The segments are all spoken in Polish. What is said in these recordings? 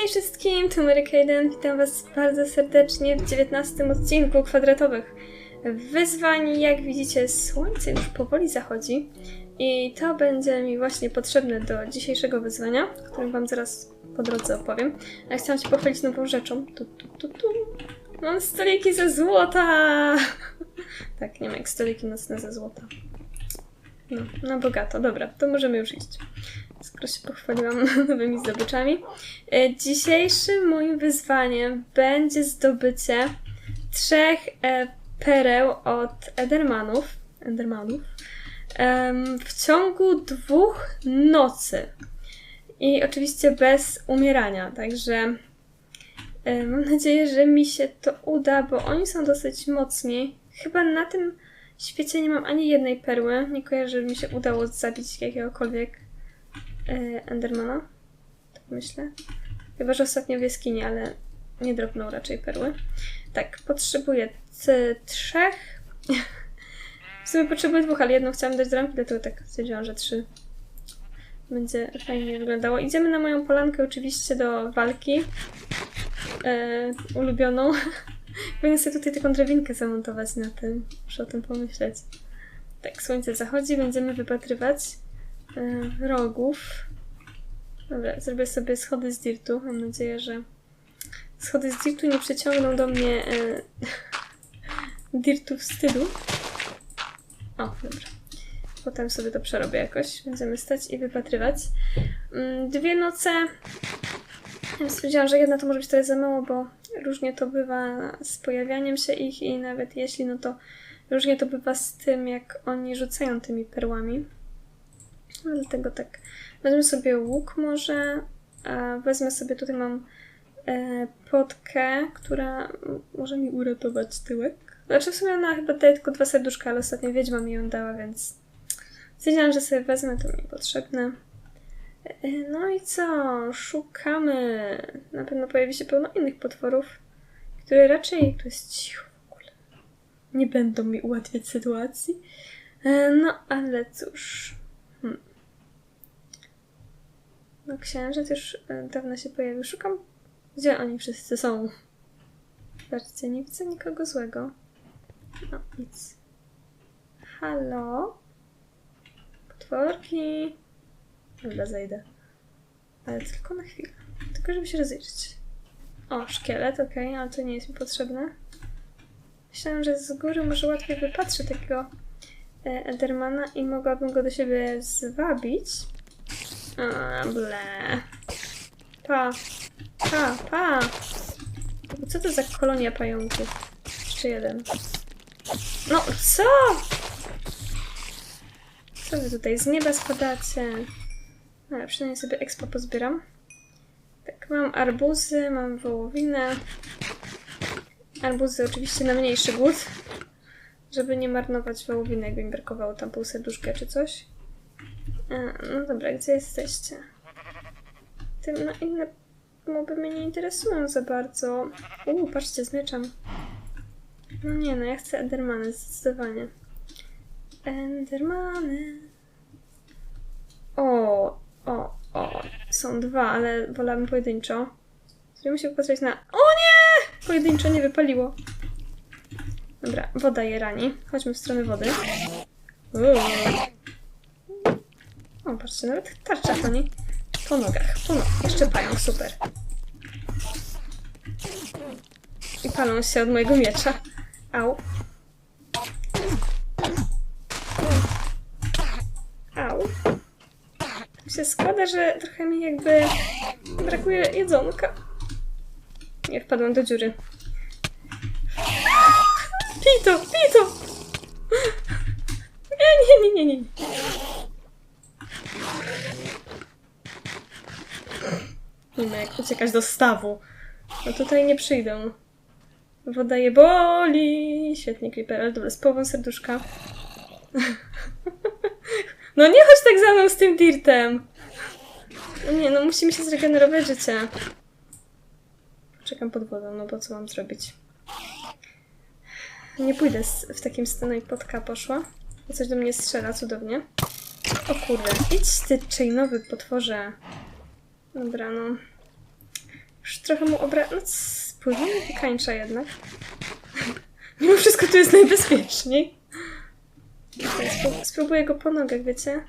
Hej wszystkim, tu Mary Kayden. Witam Was bardzo serdecznie w 19 odcinku kwadratowych wyzwań. Jak widzicie, słońce już powoli zachodzi i to będzie mi właśnie potrzebne do dzisiejszego wyzwania, o którym Wam zaraz po drodze opowiem. A chciałam się pochwalić nową rzeczą. Tu, tu, tu, tu. Mam stoliki ze złota! tak, nie ma jak stoliki nocne ze złota. No, no bogato. Dobra, to możemy już iść. Skoro się pochwaliłam nowymi zdobyczami. E, Dzisiejszym moim wyzwaniem będzie zdobycie trzech e, pereł od Endermanów, Endermanów w ciągu dwóch nocy. I oczywiście bez umierania, także e, mam nadzieję, że mi się to uda, bo oni są dosyć mocni. Chyba na tym świecie nie mam ani jednej perły. Nie kojarzę, żeby mi się udało zabić jakiegokolwiek Endermana. Tak myślę. Chyba, że ostatnio w jaskini, ale nie drobną raczej perły. Tak, potrzebuję trzech. W sumie potrzebuję dwóch, ale jedną chciałam dać z ramki, dlatego tak stwierdziłam, że trzy. Będzie fajnie wyglądało. Idziemy na moją polankę oczywiście do walki. E, ulubioną. Powinien sobie tutaj taką drabinkę zamontować na tym. Muszę o tym pomyśleć. Tak, słońce zachodzi, będziemy wypatrywać e, wrogów. Dobra, zrobię sobie schody z dirtu. Mam nadzieję, że schody z dirtu nie przyciągną do mnie e, dirtu wstydu. O, dobra. Potem sobie to przerobię jakoś. Będziemy stać i wypatrywać. Mm, Dwie noce. Ja stwierdziłam, że jedna to może być trochę za mało, bo różnie to bywa z pojawianiem się ich i nawet jeśli, no to różnie to bywa z tym, jak oni rzucają tymi perłami. No, dlatego tak. Wezmę sobie łuk może, a wezmę sobie, tutaj mam e, potkę, która może mi uratować tyłek. Znaczy w sumie ona chyba daje tylko dwa serduszka, ale ostatnio wiedźma mi ją dała, więc stwierdziłam, że sobie wezmę, to mi potrzebne. E, No i co? Szukamy. Na pewno pojawi się pełno innych potworów, które raczej... Tu jest cicho w ogóle. Nie będą mi ułatwiać sytuacji. E, No, ale cóż... Hmm. No księżyc już e, dawno się pojawił. Szukam, gdzie oni wszyscy są. Zobaczcie, nie widzę nikogo złego. No, nic. Halo? Potworki. Dobra, zejdę. Ale tylko na chwilę. Tylko, żeby się rozejrzeć. O, szkielet, okej, ale to nie jest mi potrzebne. Myślałam, że z góry może łatwiej wypatrzę takiego Endermana i mogłabym go do siebie zwabić. A, ble. Pa. Pa, pa. Co to za kolonia pająków? Jeszcze jeden. No, co? Co wy tutaj z nieba spadacie? Ale przynajmniej sobie expo pozbieram. Tak, mam arbuzy, mam wołowinę. Arbuzy oczywiście na mniejszy głód. Żeby nie marnować wołowiny, jakby mi brakowało tam pół serduszka czy coś. No dobra, gdzie jesteście? Tym, no inne moby mnie nie interesują za bardzo. Uuu, patrzcie, z mieczem. No nie, no ja chcę Endermany, zdecydowanie. Endermany. O, o, o. Są dwa, ale wolałabym pojedynczo. Musimy się popatrzeć na... O nie! Pojedynczo nie wypaliło. Dobra, woda je rani. Chodźmy w stronę wody. Uuu. O, patrzcie, nawet tarcza koni. Po nogach, po nogach. Jeszcze palą, super. I palą się od mojego miecza. Au. Au. Tak się składa, że trochę mi jakby brakuje jedzonka. Nie wpadłam do dziury. Pito, pito! Nie, nie, nie, nie, nie. Nie ma jak uciekać do stawu. No tutaj nie przyjdą. Woda je boli. Świetnie, Creeper, ale dobra, z połową serduszka. No nie chodź tak za mną z tym dirtem. No nie, no musimy się zregenerować życie. Czekam pod wodą, no bo co mam zrobić? Nie pójdę w takim stanie jak potka poszła. Coś do mnie strzela cudownie. O kurde, idź ty chainowy potworze. Dobra, no. Już trochę mu obra... No spływamy wykańcza jednak. Mimo wszystko tu jest najbezpieczniej. Spróbuję go po nogach, wiecie?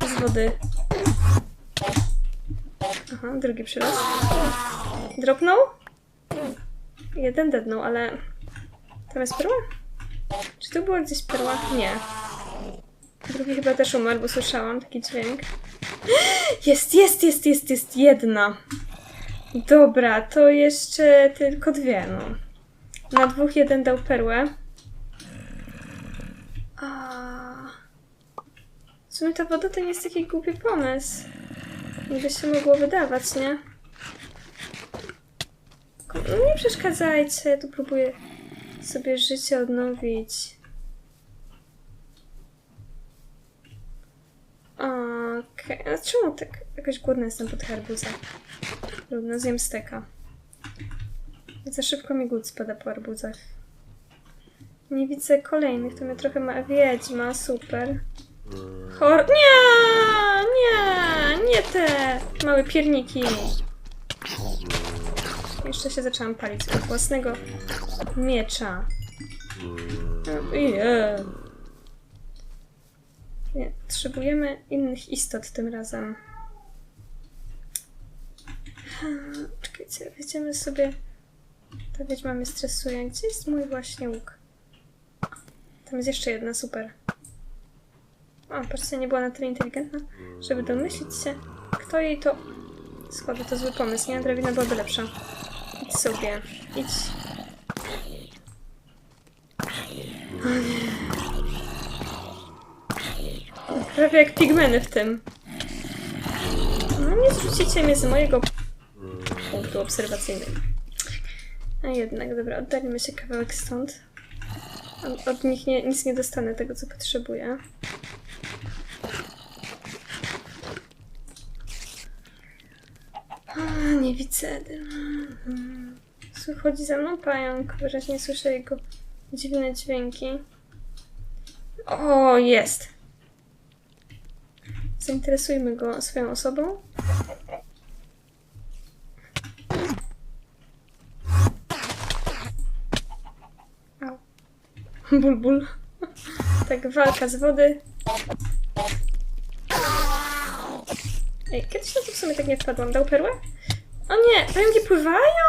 Z wody. Aha, drugi przyrost. Dropnął? Jeden dednął, ale... Tam jest perła? Czy tu była gdzieś perła? Nie. Drugi chyba też umarł, bo słyszałam taki dźwięk. Jest, jest, jest, jest, jest jedna. Dobra, to jeszcze tylko dwie, no. Na dwóch jeden dał perłę. A... W sumie ta woda to nie jest taki głupi pomysł. By się mogło wydawać, nie? No nie przeszkadzajcie, ja tu próbuję sobie życie odnowić. Okej, a czemu tak jakoś głodna jestem po tych arbuzach? Trudno, zjem steka. Za szybko mi głód spada po arbuzach. Nie widzę kolejnych, to mnie trochę ma wiedźma, super. Chor... Nie! Nie! Nie te małe pierniki. Jeszcze się zaczęłam palić z własnego miecza. Nie. Nie, potrzebujemy innych istot tym razem. Czekajcie, wejdziemy sobie. Ta wiedźma mnie stresuje. Gdzie jest mój właśnie łuk? Tam jest jeszcze jedna, super. O, patrzcie, nie była na tyle inteligentna, żeby domyślić się, kto jej to... Schody to zły pomysł, nie? Drewina byłaby lepsza. Idź sobie, idź. O nie. Prawie jak pigmeny w tym. No nie zrzucicie mnie z mojego punktu obserwacyjnego. A jednak, dobra, oddalimy się kawałek stąd. Od, od nich nie, nic nie dostanę tego, co potrzebuję. A, nie widzę. Słuch- Chodzi za mną pająk. Wyraźnie słyszę jego dziwne dźwięki. O, jest! Zainteresujmy go swoją osobą. Ból, ból. Tak, walka z wody. Ej, kiedyś na to w sumie tak nie wpadłam. Dał perłę? O nie, pająki pływają!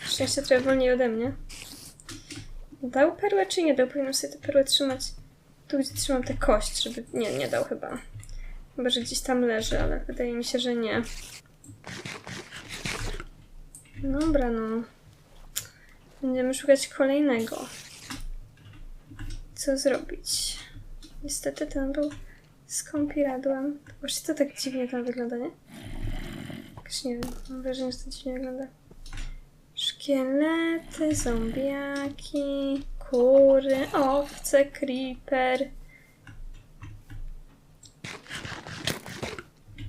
Szczęście trochę wolniej ode mnie. Dał perłę czy nie dał? Powinnam sobie tę perłę trzymać tu, gdzie trzymam tę kość, żeby... Nie, nie dał chyba. Chyba, że gdzieś tam leży, ale wydaje mi się, że nie. Dobra, no. Będziemy szukać kolejnego. Co zrobić? Niestety ten był z kąpiradłem. Właśnie to tak dziwnie tam wygląda, nie? Jakoś nie wiem, mam wrażenie, że to dziwnie wygląda. Szkielety, zombiaki, kury, owce, creeper.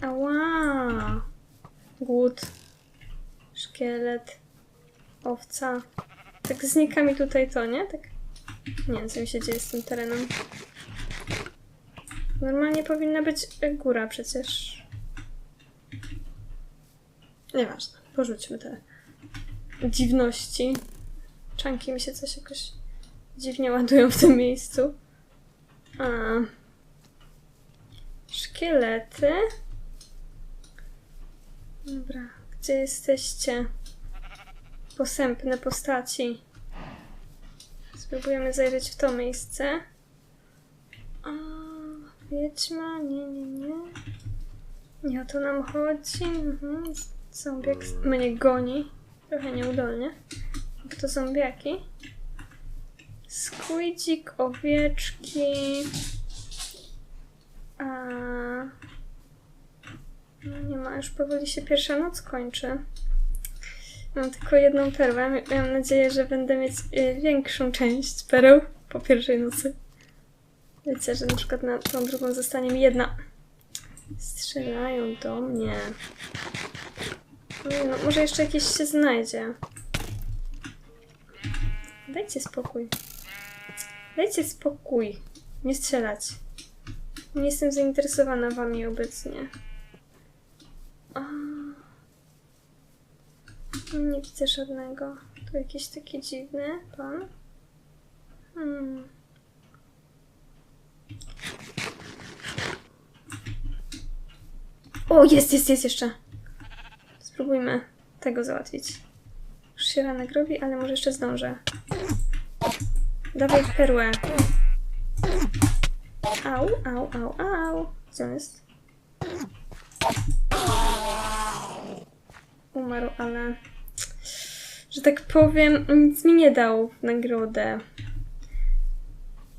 Ała! Głód. Szkielet. Owca. Tak znika mi tutaj to, nie? Tak. Nie wiem, co mi się dzieje z tym terenem. Normalnie powinna być góra przecież. Nieważne. Porzućmy te dziwności. Czanki mi się coś jakoś dziwnie ładują w tym miejscu. A. Szkielety. Dobra, gdzie jesteście? Posępne postaci. Spróbujemy zajrzeć w to miejsce. A, wiedźma, nie, nie, nie. Nie o to nam chodzi. Mhm. Zombiak mnie goni. Trochę nieudolnie. To zombiaki. Squidzik, owieczki. A... No nie ma, już powoli się pierwsza noc kończy. Mam tylko jedną perłę. Miałam nadzieję, że będę mieć y, większą część pereł po pierwszej nocy. Wiecie, że na przykład na tą drugą zostanie mi jedna. Strzelają do mnie. No, może jeszcze jakiś się znajdzie. Dajcie spokój. Dajcie spokój. Nie strzelać. Nie jestem zainteresowana wami obecnie. A... Nie widzę żadnego. Tu jakiś taki dziwny pan. Hmm. O, jest, jest, jest jeszcze. Spróbujmy tego załatwić. Już się ranek robi, ale może jeszcze zdążę. Dawaj perłę. Au, au, au, au. Gdzie on jest? Umarł, ale... Że tak powiem, nic mi nie dał w nagrodę.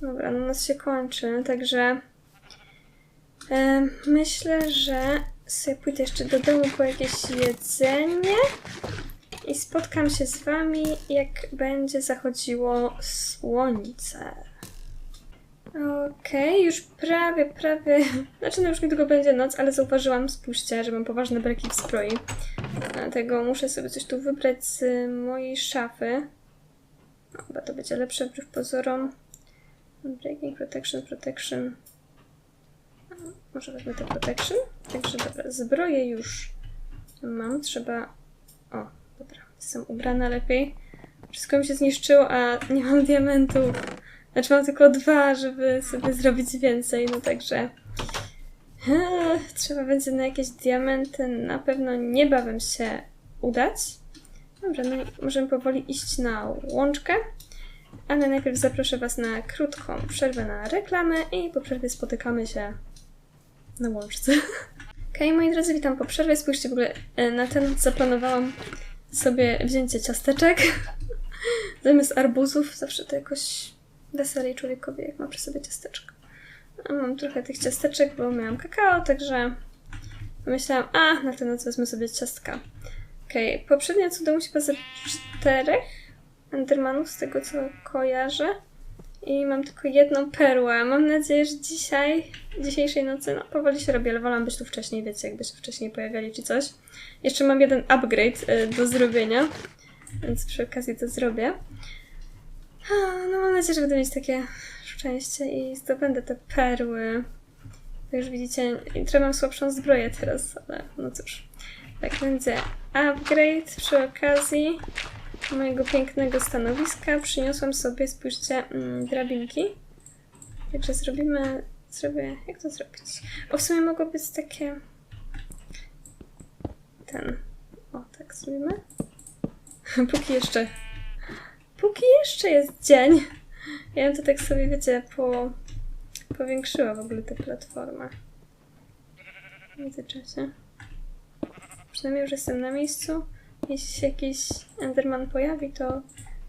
Dobra, no noc się kończy, także... E, myślę, że sobie pójdę jeszcze do domu po jakieś jedzenie i spotkam się z wami, jak będzie zachodziło słońce. Okej, już prawie, prawie. Znaczy, no już niedługo będzie noc, ale zauważyłam, spójrzcie, że mam poważne braki w zbroi. Dlatego muszę sobie coś tu wybrać z mojej szafy. Chyba to będzie lepsze wbrew pozorom. Breaking, protection, protection. Może wezmę to protection? Także dobra, zbroję już mam. Trzeba... O, dobra, jestem ubrana lepiej. Wszystko mi się zniszczyło, a nie mam diamentów. Znaczy mam tylko dwa, żeby sobie zrobić więcej, no także... Trzeba będzie na jakieś diamenty na pewno niebawem się udać. Dobra, no możemy powoli iść na łączkę. Ale najpierw zaproszę Was na krótką przerwę na reklamę i po przerwie spotykamy się na łączce. Okej, moi drodzy, witam po przerwie. Spójrzcie w ogóle e, na ten zaplanowałam sobie wzięcie ciasteczek. Zamiast arbuzów zawsze to jakoś weselej człowiekowi, jak ma przy sobie ciasteczko. A mam trochę tych ciasteczek, bo miałam kakao, także myślałam, a na tę noc wezmę sobie ciastka. Okej, poprzednio co domu chyba czterech Endermanów, z tego co kojarzę. I mam tylko jedną perłę. Mam nadzieję, że dzisiaj, dzisiejszej nocy, no powoli się robi, ale wolałam być tu wcześniej, wiecie, jakby się wcześniej pojawiali czy coś. Jeszcze mam jeden upgrade y, do zrobienia, więc przy okazji to zrobię. No mam nadzieję, że będę mieć takie szczęście i zdobędę te perły. Jak już widzicie, trochę mam słabszą zbroję teraz, ale no cóż. Tak będzie upgrade przy okazji mojego pięknego stanowiska. Przyniosłam sobie, spójrzcie, mm, drabinki. Także zrobimy, zrobię, jak to zrobić? O, w sumie mogło być takie, ten, o, tak zrobimy. Póki jeszcze, póki jeszcze jest dzień. Ja bym to tak sobie, wiecie, po, powiększyła w ogóle tę platformę. W międzyczasie. Przynajmniej już jestem na miejscu. Jeśli się jakiś Enderman pojawi, to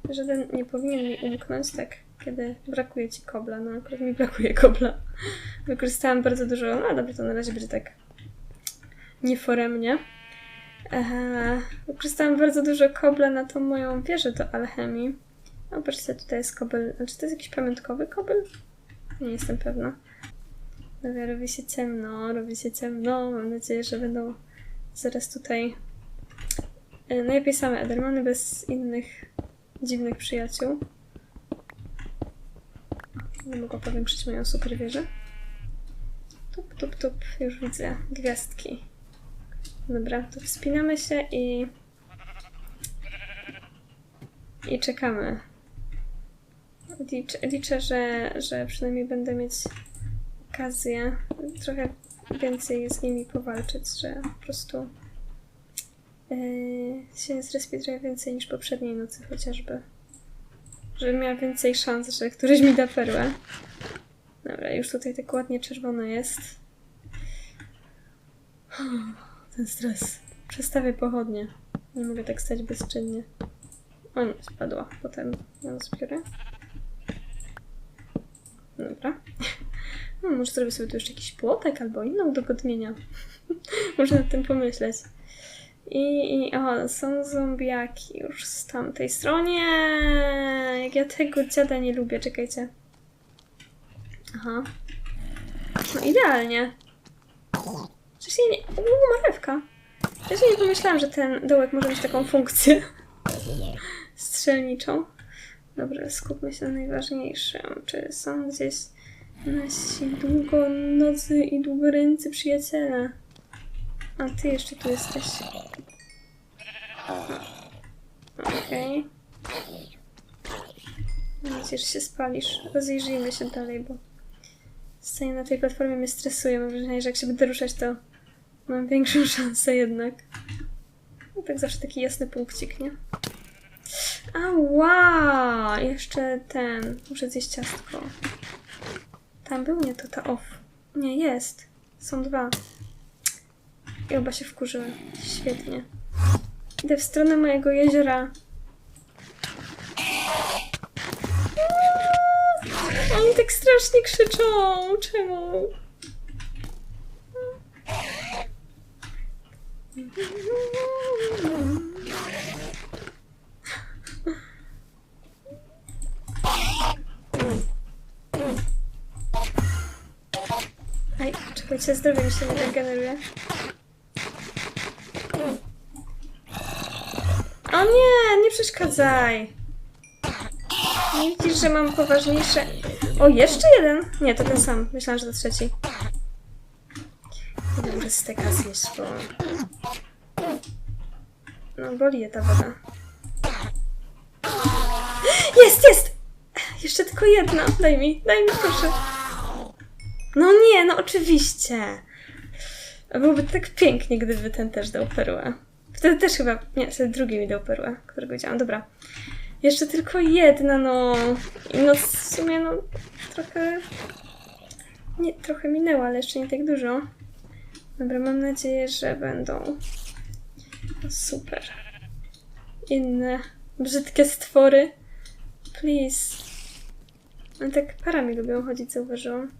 żaden nie powinien mi umknąć, tak, kiedy brakuje ci kobla. No akurat mi brakuje kobla. Wykorzystałam bardzo dużo, no dobra, to na razie będzie tak nieforemnie. Eee, wykorzystałam bardzo dużo kobla na tą moją wieżę do alchemii. No patrzcie, tutaj jest kobel, znaczy to jest jakiś pamiątkowy kobel? Nie jestem pewna. Dobra, robi się ciemno, robi się ciemno. Mam nadzieję, że będą zaraz tutaj E, Najlepiej same Edermany bez innych dziwnych przyjaciół. Nie mogła powiększyć moją super wieżę. Tup, tup, tup. Już widzę gwiazdki. Dobra, to wspinamy się i... I czekamy. Liczę, liczę że, że przynajmniej będę mieć okazję trochę więcej z nimi powalczyć, że po prostu Yy, się zrespię trochę więcej niż poprzedniej nocy chociażby. Żebym miała więcej szans, że któryś mi da perłę. Dobra, już tutaj tak ładnie czerwono jest. Ten stres. Przestawię pochodnie. Nie mogę tak stać bezczynnie. O nie, spadła. Potem ją zbiorę. Dobra. No, może zrobię sobie tu jeszcze jakiś płotek albo inne udogodnienia. Można nad tym pomyśleć. I, I o, są zombiaki już z tamtej stronie. Jak ja tego dziada nie lubię, czekajcie. Aha. No idealnie. Ja nie... Uuu, marewka. Ja nie pomyślałam, że ten dołek może mieć taką funkcję. Strzelniczą. Dobrze, skupmy się na najważniejszym. Czy są gdzieś Nasi długonocy i długoręcy przyjaciele. A ty jeszcze tu jesteś. Okej. Nadzieję, że się spalisz. Rozejrzyjmy się dalej, bo stanie na tej platformie mnie stresuje. Mam wrażenie, że jak się będę ruszać, to mam większą szansę jednak. No tak zawsze taki jasny punkcik, nie? Ała! Jeszcze ten. Muszę zjeść ciastko. Tam był nie to ta off. Nie, jest. Są dwa. I oba się wkurzyły. Świetnie. Idę w stronę mojego jeziora. Oni tak strasznie krzyczą. Czemu? Aj, czekajcie, zdrowie mi się nie regeneruje. O nie, nie przeszkadzaj. Nie widzisz, że mam poważniejsze... O, jeszcze jeden? Nie, to ten sam. Myślałam, że to trzeci. Nie steka zjeść, bo... No, boli je ta woda. Jest, jest! Jeszcze tylko jedna. Daj mi, daj mi proszę. No nie, no oczywiście. Byłoby tak pięknie, gdyby ten też dał perłę. Wtedy też chyba... Nie, wtedy drugi mi dał perłę, którego widziałam. Dobra. Jeszcze tylko jedna, no. I no w sumie, no, trochę... Nie, trochę minęło, ale jeszcze nie tak dużo. Dobra, mam nadzieję, że będą... No, super. Inne brzydkie stwory. Please. One tak parami lubią chodzić, zauważyłam.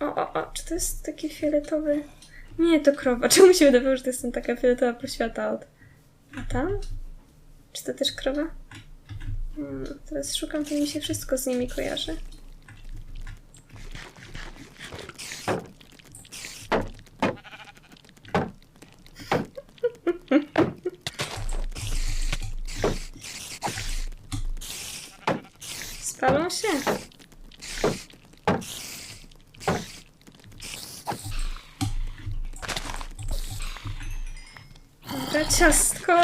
O, o, o, czy to jest taki fioletowy... Nie, to krowa. Czemu mi się wydawało, że to jest taka fioletowa poświata od... A tam? Czy to też krowa? Hmm, teraz szukam, to mi się wszystko z nimi kojarzy. Spalą się. Dobra, ciastko!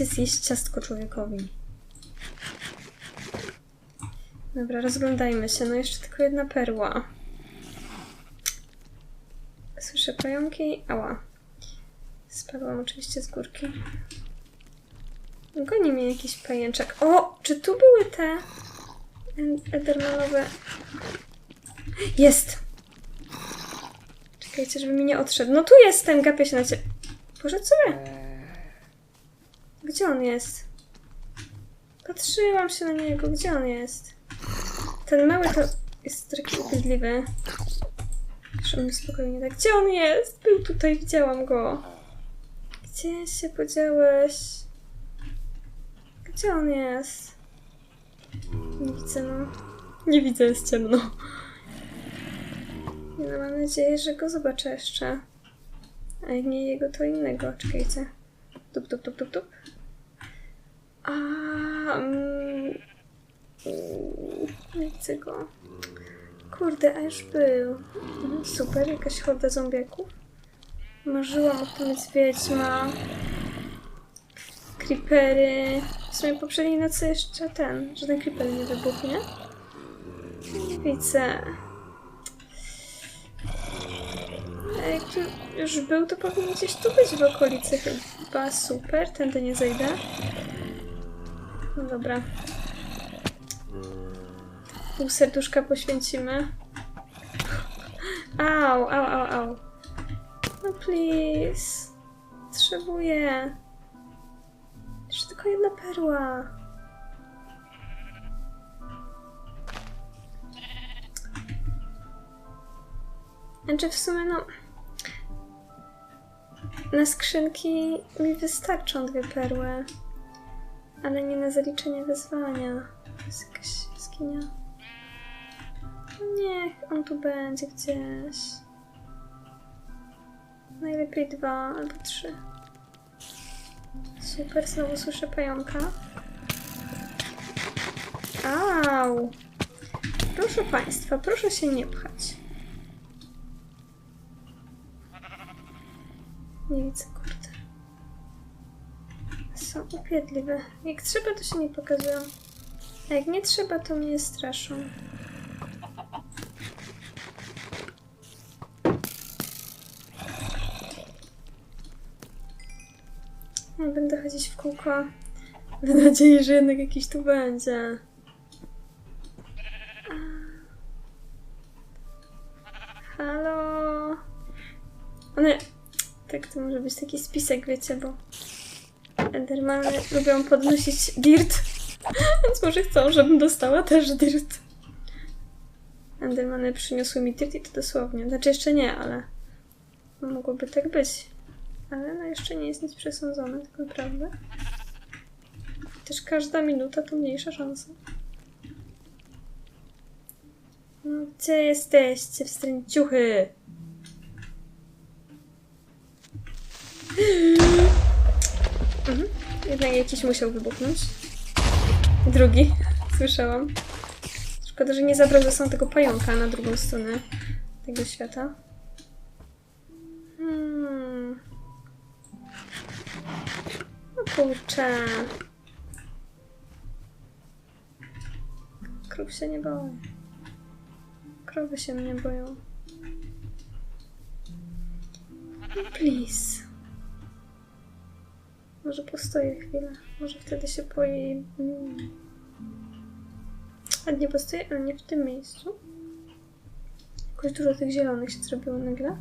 Dajcie zjeść ciastko człowiekowi. Dobra, rozglądajmy się. No jeszcze tylko jedna perła. Słyszę pająki. Ała. Spadłam oczywiście z górki. Goni mnie jakiś pajęczek. O! Czy tu były te endermanowe... Jest! Czekajcie, żeby mi nie odszedł. No tu jestem! Gapię się na ciebie. Boże, co? Gdzie on jest? Patrzyłam się na niego. Gdzie on jest? Ten mały to jest taki obrzydliwy. Mnie spokojnie tak. Gdzie on jest? Był tutaj, widziałam go. Gdzie się podziałeś? Gdzie on jest? Nie widzę, no. Nie widzę, jest ciemno. No, mam nadzieję, że go zobaczę jeszcze. A jak nie jego, to innego. Czekajcie. Tup, tup, tup, tup, tup. A, mm, nie chcę go. Kurde, a już był. Super, jakaś horda zombiaków. Marzyłam o tym jest wiedźma. Creepery. W sumie poprzedniej nocy jeszcze ten, żaden creeper nie wybuchł, nie? Nie widzę. A jak tu już był, to powinien gdzieś tu być w okolicy chyba. Super, tędy nie zejdę. No dobra. Pół serduszka poświęcimy. Au, au, au, au. No please. Potrzebuję. Jeszcze tylko jedna perła. Znaczy w sumie no... Na skrzynki mi wystarczą dwie perły. Ale nie na zaliczenie wyzwania. To jest jakaś jaskinia. No Niech on tu będzie gdzieś. Najlepiej dwa albo trzy. Super, znowu słyszę pająka. Au! Proszę Państwa, proszę się nie pchać. Nie widzę, upierdliwe. Jak trzeba, to się nie pokazują. A jak nie trzeba, to mnie straszą. Ja będę chodzić w kółko. Mam nadzieję, że jednak jakiś tu będzie. Halo? One... Tak, to może być taki spisek, wiecie, bo... Endermany lubią podnosić dirt. Więc może chcą, żebym dostała też dirt. Endermany przyniosły mi dirt i to dosłownie. Znaczy jeszcze nie, ale... Mogłoby tak być. Ale no jeszcze nie jest nic przesądzone, tak naprawdę. Też każda minuta to mniejsza szansa. No, gdzie jesteście, wstręciuchy? Mhm. Jednak jakiś musiał wybuchnąć. Drugi, słyszałam. Szkoda, że nie zabrał ze sobą tego pająka na drugą stronę tego świata. Hmm. No kurczę. Krów się nie boi. Krowy się mnie boją. Please. Może postoję chwilę. Może wtedy się boi. Mm. A nie postoję, ale nie w tym miejscu. Jakoś dużo tych zielonych się zrobiło nagle.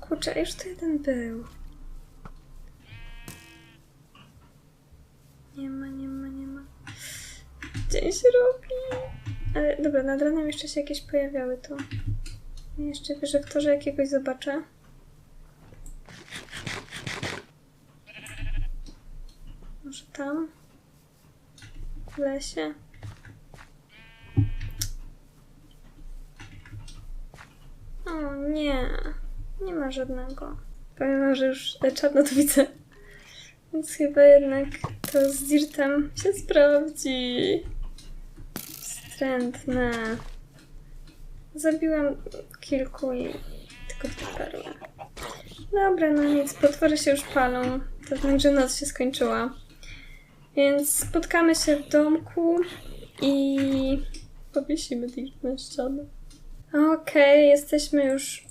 Kurczę, a już to jeden był. Nie ma, nie ma, nie ma. Dzień się robi. Ale dobra, nad ranem jeszcze się jakieś pojawiały to. Jeszcze wierzę w to, że jakiegoś zobaczę. Może tam? W lesie? O nie, nie ma żadnego. Powiem że już czarno to widzę. Więc chyba jednak to z Dirtem się sprawdzi. Wstrętne. Zabiłam kilku i tylko dwie perły. Dobra, no nic, potwory się już palą. To znaczy, noc się skończyła. Więc spotkamy się w domku i powiesimy Dirt na ścianę. Okej, jesteśmy już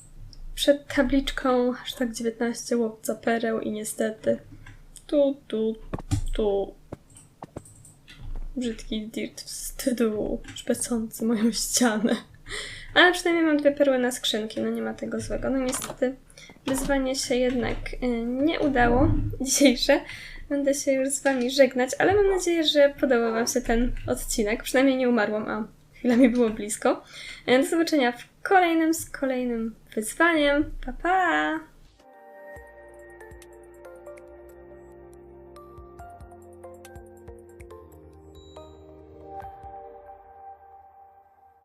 przed tabliczką hashtag 19 łowca pereł i niestety tu, tu, tu brzydki dirt wstydu szpecący moją ścianę. Ale przynajmniej mam dwie perły na skrzynki, no nie ma tego złego. No niestety wyzwanie się jednak y, nie udało dzisiejsze. Będę się już z Wami żegnać, ale mam nadzieję, że podobał Wam się ten odcinek. Przynajmniej nie umarłam, a chwila mi było blisko. Y, Do zobaczenia w kolejnym z kolejnym wyzwaniem. Pa, pa!